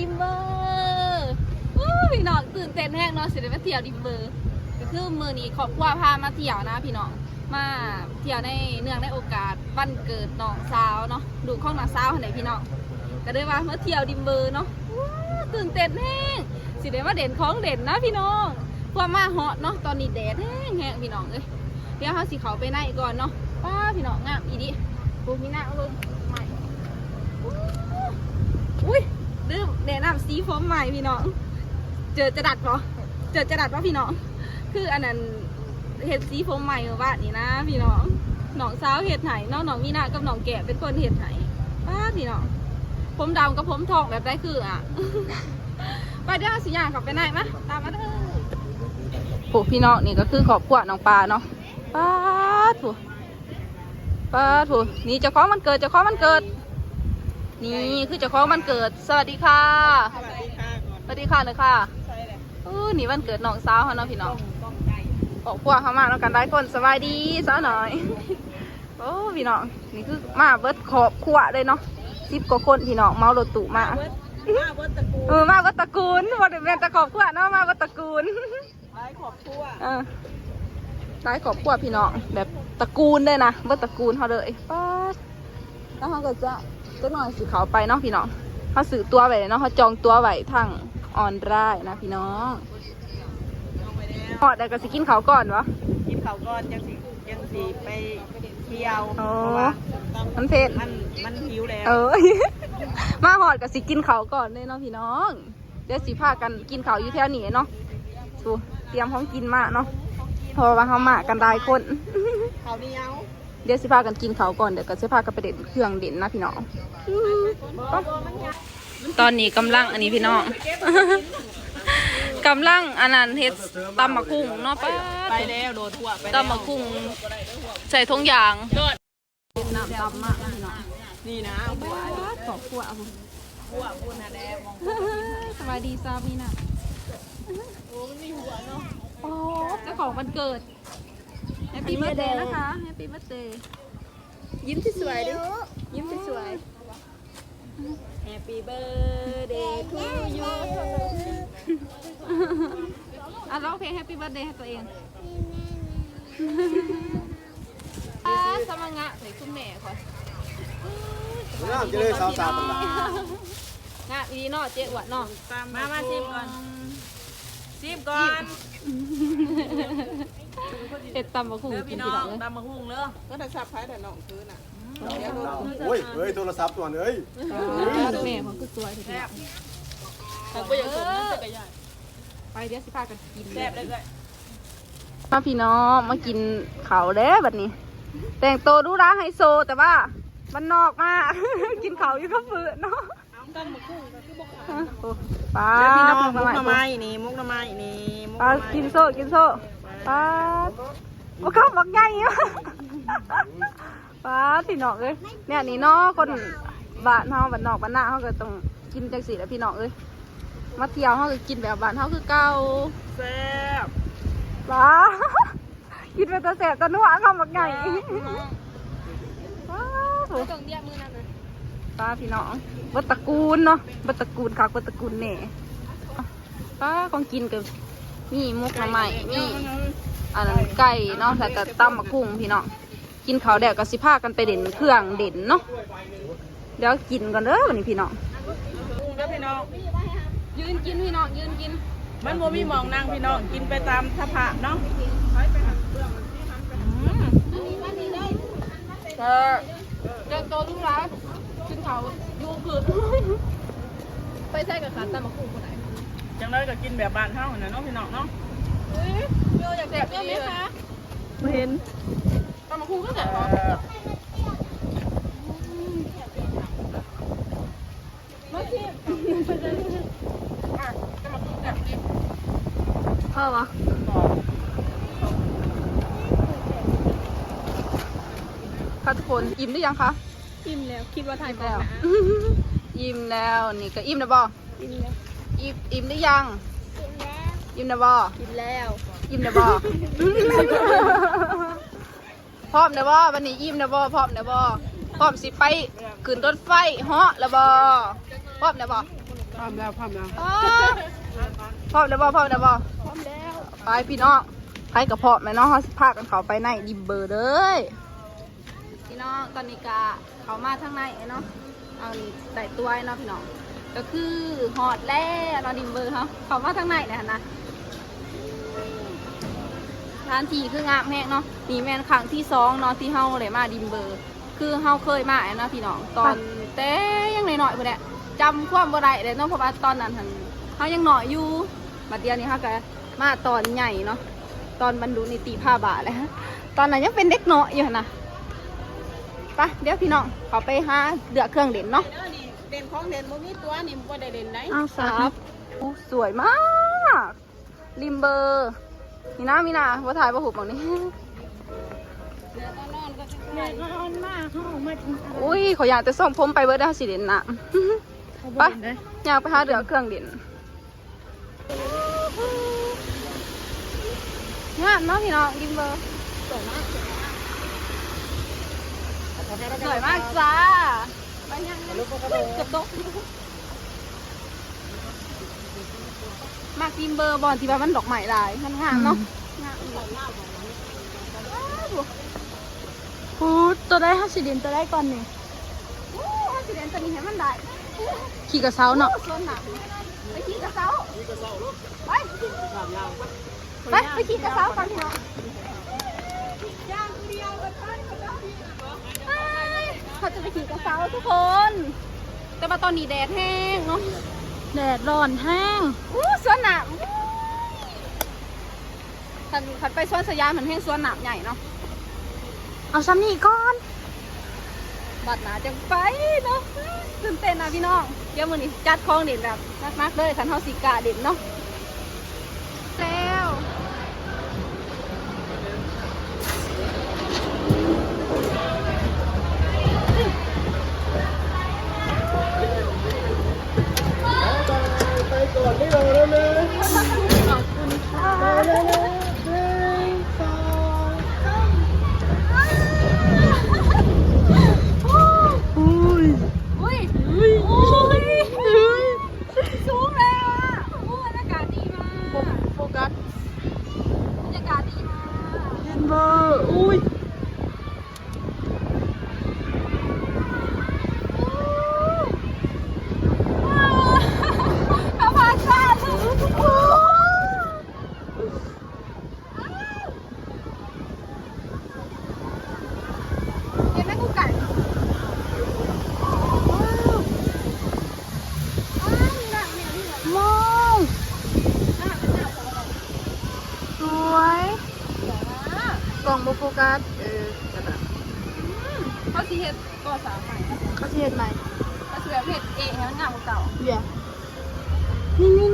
ดิมเบอร์พี่น้องตื่นเต้นแห้งเนาะสิได้มาเที่ยวดิมเบอร์ก็คือมือนี้ขอบว่าพามาเที่ยวนะพี่น้องมาเที่ยวในเนื่องในโอกาสวันเกิดน้องสาวเนาะดูข้องน้องสาวหันไหนพี่น้องก็ได้ว่ามาเที่ยวดิมเบอร์เนาะตื่นเต้นแห้งสิได้มาเด่นของเด่นนะพี่น้องพวกมาเหาะเนาะตอนนี้แดดแห้งแห้งพี่น้องเลยเดี๋ยวเขาสิเขาไปไหนก่อนเนาะป้าพี่น้องงามอีดิปูมีหน้าลงใหม่ ลืมแนะนำสีผมใหม่พี่น้อง เจอจะดัดปะเจอจะดัดปะพี่น้อง คืออันนั้นเห็ดสีผมใหม่เมื่านี่นะ พี่น้องหนองสาวเห็ดไหน้องหนองมีนากับหนองแก่เป็นคนเห็ดไหป้าพี่น้องผมดำกับผมทองแบบได้คืออะไปเดี๋ยวเอสิยางกลับไปไหนมะตามมาเด้อโอ้พี่น้องนี่ก็คือขอบขวดน้องปลาเนาะป้าถูป้าถูนี่จ้าของมันเกิดจ้าของมันเกิด นี่คือเจ้าของมันเกิด สวัสดีค่ะ สวัสดีค่ะก่อนสวัสดีค่ะเลยค่ะใช่เลยเออนี่วันเกิดน้องสาวเขาเนาะพี่น้องออกพวกเขามาแล้วกันได้คนสบายดีสาวหน่อย โอ้พี่น้องนี่คือมาเบิดขอบขวเลยเนาะสิบกว่าคนพี่น้องเมารถตู้มาเบิร์ดมาเบิร์ดตระกูลเออมาเบิดตระกูลวันเเป็นตะขอบขวเนาะมาเบิดตระกูลหลายครอบครัวเออได้ขอบขวพี่น้องแบบตระกูลเลยนะเบิดตระกูลเขาเลยป๊าดแล้วเขาก็จะ จะหน่อยสิเขาไปเนาะพี่น้องเขาสื่อตัวไว้เลยเนาะเขาจองตัวไว้ทางออนไลน์นะพี่น้องเอาไปแล้วพอดแต่ก็สิกินเขาวก่อนวะกินข้าวก่อนยังสิยังสิไปเที่ยวโอ้เพราะว่ามันเผ็ดมันมันหิวแล้วเออมาหอดกับสิกินเขาวก่อนเลยเนาะพี่น้อง เดี๋ยวสิพากันกินเขาวอยู่แถวนี้เนาะดูเตรียมของกินมาเนาะเพราะว่าเขามากันได้คนข้าวเหนียว เดี๋ยวสิพากันกินเขาวก่อนเดี๋ยวก็สิพากันไปเด็ดเครื่องเด่นนะพี่น้องตอนนี้กำลังอันนี้พี่น้อง กำลังอันนั้นเฮ็ดตำมะคุ้งเนาะป้าไปแล้วโดดทั่วไปแล้วตำมะคุ้งใส่ทงยาง น้ำตำมากพี่น้องนี่นะหัวขอบคุณอะหัวพูดนะแดงมองสบายดีซามีน่ะโอ้มันมีหัวเนาะโอ้เจ้าของวันเกิด แฮปปี้เบิร์ดเดย์นะคะแฮปปี้เบิร์ดเดย์ยิ้มที่สวยดิยิ้มที่สวย Happy birthday to you อะร้องเพลงแฮปปี้เบิร์ดเดย์ให้ตัวเองอ่าสมังงะใส่คุณแม่ก่อนน้ำจะเลยสาวสาวมันละงะอีเนาะเจ๊อวดเนาะมามาชิมก่อน ชิมก่อนเห็ดตำบะคุ้งเด้อกินพี่พี่น้อน้องงเลยตามมาหุ้งเด้อก็ถ้าซับไผ่แต่น้องคืนอะเดี๋ยวโดนโอ้ยเฮ้ยโทรศัพท์ตัวนี้เอ้ยแม่ของคือสวยทีเดียวแต่ก็ยังสมนั่นจะกระยานไปเดี๋ยวสิพากันกินแซ่บได้เลยมาพี่น้องมากินเขาวแล้วบัดนี้ แต่งตัวดูร้าไฮโซแต่ว่ามันนอกมาก กินเขาวอยู่ก็ฝืนเนาะ ป้าเดี๋ยวพี่น้องมุกหน่อไม้นี่มุกหน่อไม้นี่มุกหป้าน่อไม้กินโซ่กินโซ่ป้าบ่เข้าบักใหญ่อะป้าพี่น้องเอ้ยเนี่ยนี่เนาะคนบ้านเฮาบ้านนอกบ้านหน้าเฮาก็ต้องกินจังซี่แหล้วพี่น้องเอ้ยมาเที่ยวเฮาก็กินแบบบ้านเฮาคือเก่าแซ่บป้ากินไปตะแสบตะนัวเข้าบักใหญ่ป้าโถต้องเรียกมือนั่นนะ ป้าพี่น้องบัตระกูลเนาะบัตระกูลคักบัตระกูลแหน่ป้าของกินกับนี่มุกหน่อไม้นี่อันนั้นไก่เนาะแต่ก็ตำมะกุ้งพี่น้องกินข้าวแดกก็สิพากันไปเด่นเครื่องเด่นเนาะเดี๋ยวกินก่อนเด้อวันนี้พี่น้องกุ้งเด้อพี่น้องยืนกินพี่น้องยืนกิน มันบ่มีหมองนั่งพี่น้องกินไปตามสภาพเนาะเออเดินโตทุกร้านกิน เขาอยู่คืนไปใส่กับขาตำมะกุ้งคนไหนจังเลยก็กินแบบบ้านเฮาน่ะเนาะพี่น้องเนาะโยอยากแสบไหมคะบ่เห็นตำมะกุ้งก็แสบเหรอพ่อวะค่ะทุกคนอิ่มหรือยังคะ อิ่มแล้วคิดว่าถ่ายแล้วอิ่มแล้วนี่ก็อิ่มนะบออิ่มแล้วอิ่มอิ่มหรือยังอิ่มนะบอกินแล้วอิ่มนะบอพร้อมนะบอวันนี้อิ่มนะบอพร้อมนะบอพร้อมสิไปขึ้นรถไฟเหาะแล้วบอพร้อมนะบอพพร้อมแล้วพร้อมแล้วอ๋อพร้อมเดี๋ยวบอพร้อมเดี๋ยวบอพร้อมแล้วไปพี่น้องไปกับพ่อแม่น้องเขาสิพากันเขาไปในดิมเบอร์เลย พี่น้องตอนนี้กะเขามาทางในเนาะเอานี่ใส่ตัวไอ้เนาะพี่น้องก็คือหอดแล้วเนาดิมเบอร์เขาเขามาทางในเนยนะร้านทีคืองามแฮกเนาะนี่แมนครั้งที่สองเนาะที่เฮาเลยมาดิมเบอร์ คือเฮาเคยมาเนาะพี่น้องตอนแต่ยังหน้อยๆพุ่นแหละจำความบ่ได้เลยเนาะเพราะว่าตอนนั้นเฮายังหน้อยอยู่บัดเดียวนี้เฮาก็มาตอนใหญ่เนาะตอนบรรลุนิติภาวะแล้วตอนนั้นยังเป็นเด็กน้อยอยู่นะ ไปเดี๋ยวพี่น้องเขาไปหาเดือเครื่องเด่นเนาะเด้อนี่เด่นของเด่นบ่มีตัวนี่บ่ได้เด่นไหนอ้าวซับอู้สวยมาก ริมเบอร์นี่นะมีนาว่าถ่ายประหุบบอกนี่เดี๋ยวตอนนอนก็สิได้นอนมากเฮามาถึงอุ้ยขออยากจะส่งผมไปเบิร์ดได้สิเด่นนะไปอยากไปหาเดือเครื่องเด่นงามเนาะพี่น้องริมเบอร์สวยมาก สวยมากจ้า ไปยังเกือบตกมากริมเบอร์บอลที่ว่ามันดอกไม้ลายมันงามเนาะงามอีหลีพูดตัวได้ห้าสิเดนตัวได้ก่อนนี่โอ้ยสิเด่นตัวนี้ให้มันได้ ขี่กระเซ้าเนาะส่วนหนักไปขี่กระเซ้าไป ไปไปขี่กระเซ้ากันเถอะไป เขาจะไปขี่กระเซ้าทุกคน แต่ว่าตอนนี้แดดแห้งเนาะแดดร้อนแห้งอู้สวนหนามคันคันไปสวนสยามเหมือนแห้งสวนหนามใหญ่เนาะเอาซ้ำนี่ก่อนบัดหนาจังไปเนาะตื่นเต้นนะพี่น้องเดี๋ยวมื้อนี้จัดของเด่นแบบนักๆเลยคันเฮาสิกาเด่นเนาะ แล้ว ไปก่อนนี่เลยได้ไหม ขอบคุณค่ะ ไปเลยนะหนึ่งสองสาม อุ้ย อุ้ยอุ้ยอุ้ยสูงเลยอะโอ้บรรยากาศดีมาก โฟกัส บรรยากาศดีมาก เดนเบอร์อุ้ย ธรรมชาติทุกคนเห็นไหมกูไก่อ้าวมีหนังเนี่ยมีหนัง มองสวย อะ กล่องโบโฟกัสเออนั่นน่ะ เขาสีเห็ดก็สามใหม่ เขาสิเห็นไหมเขาสีแบบเห็ดเอ๋ให้มันงามกว่าเก่า เดี๋ยวนี่นี่นี่นี่นี่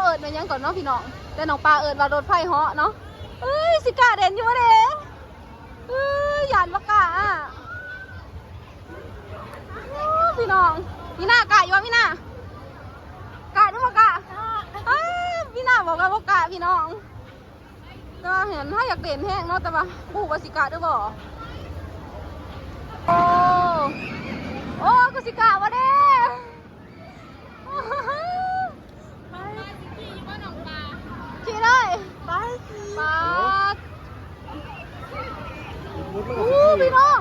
เาเอิญมันยังก่อนเนาะพี่น้อง แต่น้องปลาเอิญว่ารถไฟเหาะเนาะเอ้ยสิกาเด่นอยู่วะเด้เอ้ยยานปากาะพี่น้องพี่หน้ากะอยู่วะพี่หน้ากะด้วยปากาพี่หน้าบอกว่าปากาพี่น้องก็เห็นถ้าอยากเด่นแห้งเนาะแต่ว่าบูบสิกาด้วยบ่โอ้โอ้ก็สิกาวะเด้ ขี่เลยไปปาดอู้พี่น้อง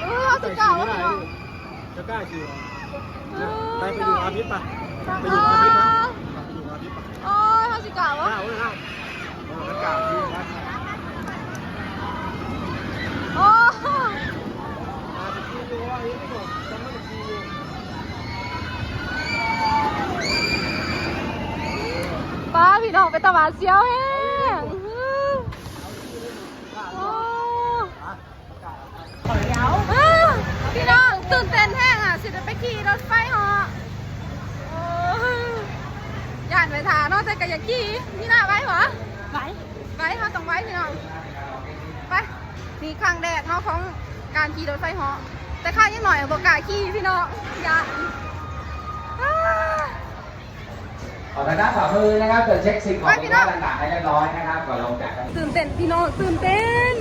เออเอาสิบเก้าวะพี่น้องจะกล้าขี่เหรอนะไปไปอยู่อาทิตย์ปะไปอยู่อาทิตย์นะไปอยู่อาทิตย์ปะโอ้ยเอาสิบเก้าวะห้าวห้าวมันกล้าขี่นะโอ้ ว่าอีกไม่หมดจำไม่ได้ขี่อยู่ป้าพี่น้องไปตะวันเสียวแห้งโอ้อ้าวพี่น้องตื่นเต้นแห้งอะ สิจะไปขี่รถไฟเหรอโอ้ยย่านไปทาเนาะแต่ก็อยากขี่นี่น่าไว้เหรอไหวไว้เขาต้องไว้พี่น้องไปนี่ครั้งแรกเนาะของการขี่รถไฟเหาะแต่ข้ายังหน่อยบอกกล้าขี่พี่น้องอย่า อ้าขอทางด้านขวามือนะครับตรวจเช็คสิ่งของมีค่าต่างๆให้เรียบร้อยนะครับก่อนลงจากกันตื่นเต้นพี่น้องตื่นเต้น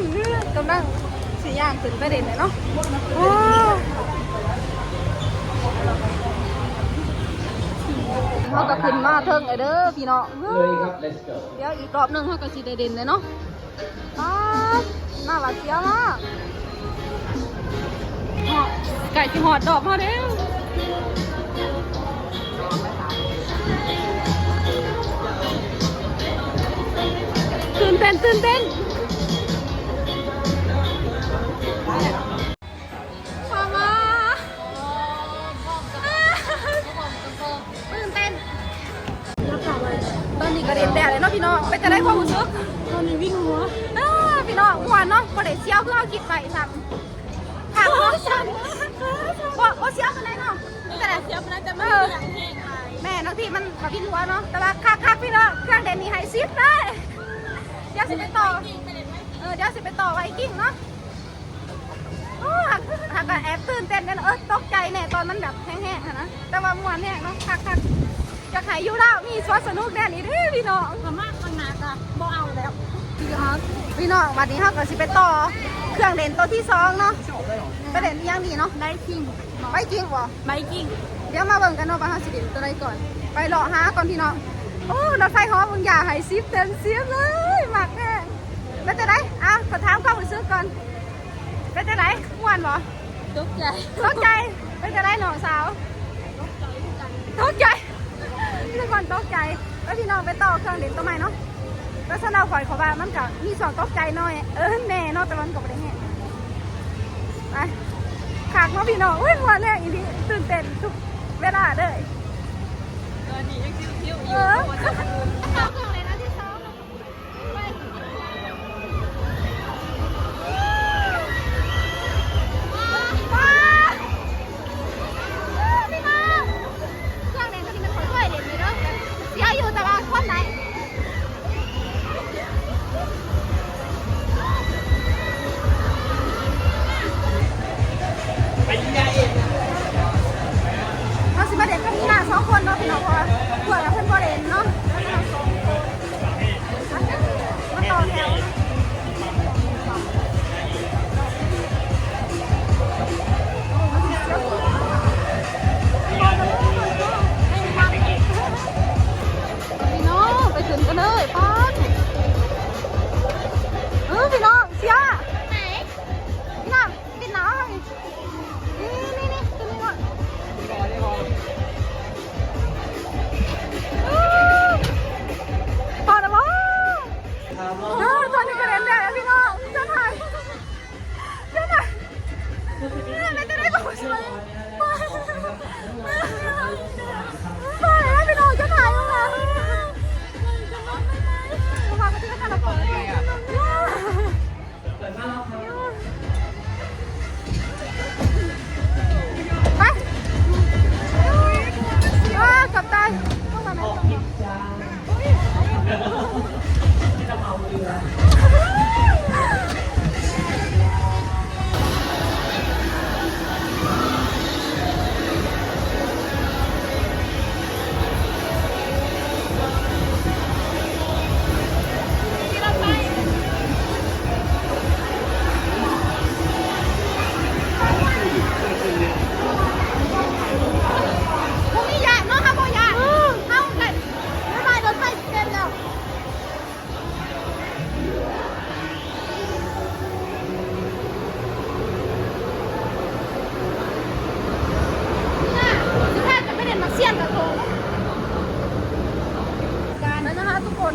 กำลังสีย่างตื่นประเด็นเลยเนาะโอ้เขาก็ขึ้นมาเทิงไอเด้อพี่น้องเลยครับ let's go เดี๋ยวอีกรอบหนึงเขาก็สีได้เด่นเลยเนาะอ้าวน่าหวาดเสียวมากเหาะไก่ที่หอดดอกมาเด้ว ตื่นเต้นตื่นเต้นพอมาตื่นเต้นตอนนี้ก็เรียนแดดเลยเนาะพี่น้องไปจะได้ความรู้สึกตอนนี้วิ่งหัวอ้าพี่น้องหวานเนาะบ่ได้เชี่ยวเพื่อเอาคิดไปซ้ำถามว่าฉันว่าว่าเชี่ยวกันไหนเนาะแต่ละเสียบนะจะเอไม่ออยากแห้งไปแม่น้องที่มันกับพี่ทัวเนาะแต่ว่าคักคักๆพี่น้องเครื่องเด่นนี่ไฮซิฟเลย เดี๋ยวสิไปต่อ เออเดี๋ยวสิไปต่อไวกิ้งเนาะโอ้หักหักก็แอบตื่นเต้นเนี่ยเออตกใจแน่ตอนมันแบบแห้งๆอะนะแต่ว่าม่วนแห้งเนาะคักคักๆจะขายยูแล้วมีสวนสนุกแน่นี่เด้อพี่น้องสามารถข้างหน้าก็บ่เอาแล้วพี่น้องวันนี้เขาก็สิไปต่อ เครื่องเล่นตัวที่สองเนาะไปเล่นอีกอยังดีเนาะได้จริงไปจริงบ่ไม่จริงเดี๋ยวมาเบิ่งกันเนาะว่าเขาสิเล่นตัวใดก่อน ไปเลาะหาก่อนพี่น้อง โอ้รถไฟหอมึงอย่าให้ซิฟเต็มซิฟเลยหมักแน่แล้วจะได้อะขอถามความรู้สึกก่อนเป็นจะได้ม่วนบ่ตกใจตกใจเป็นจะได้น้องสาวตกใจทุกคนตกใจแล้วพี่น้องไปต่อเครื่องเล่นตัวใหม่เนาะแล้วฉันเอาข่อยเขาว่ามันก็มีสองตกใจหน่อย เออแน่เนาะแต่มันก็ไม่ได้แน่ไปขากมาพี่น้องอุ้ยหัวแน่อีนี่ตื่นเต้นทุกเวลาเลยตอนนี้ยัง คิ้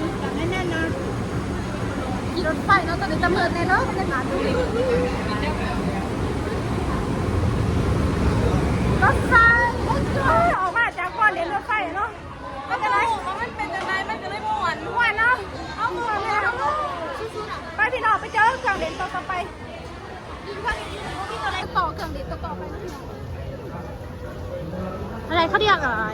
นั้นนะคะทุกคนการแน่นๆนะขี่รถไฟเนาะตอนนี้จะเมิดแน่เนาะบรรยากาดูรถไฟออกมาจากก่อนเดี๋ยวรถไฟเนาะมันจะไรมันเป็นยังไงมันจะได้ม่วนม่วนเนาะเอาม่วนเลยไปพี่น้องไปเจอเครื่องเล่นต่อไปต่อเครื่องเล่นต่อไปนะพี่น้องอะไรเขาเรียกอะไร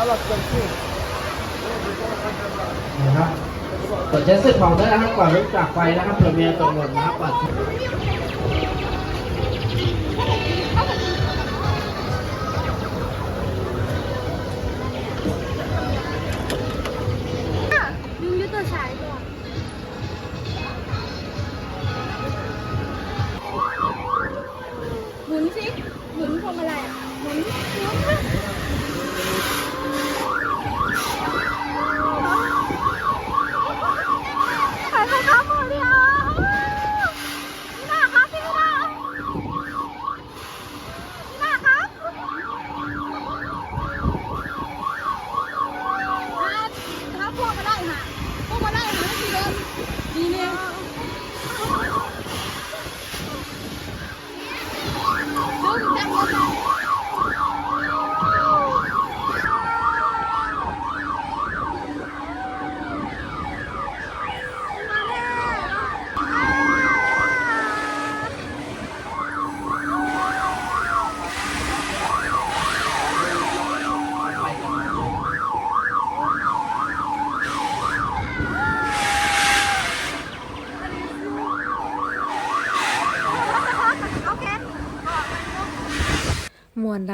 นะครับกดใช้สิทธิ์ของด้วยนะครับก่อนลุกจากไฟนะครับเผื่อเมียตกหล่นนะครับก่อน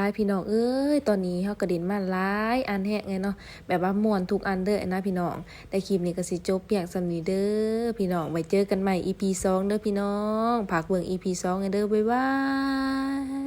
ายพี่น้องเอ้ยตอนนี้เฮากระดินมาหลายอันแฮกไงเนาะแบบว่ามวนทุกอันเด้อนะพี่น้องแต่คลิปนี้ก็สิจบเพียงสำนี้เด้อพี่น้องไว้เจอกันใหม่ EP 2เด้อพี่น้องฝากเบิ่ง EP 2ให้เด้อบ๊ายบาย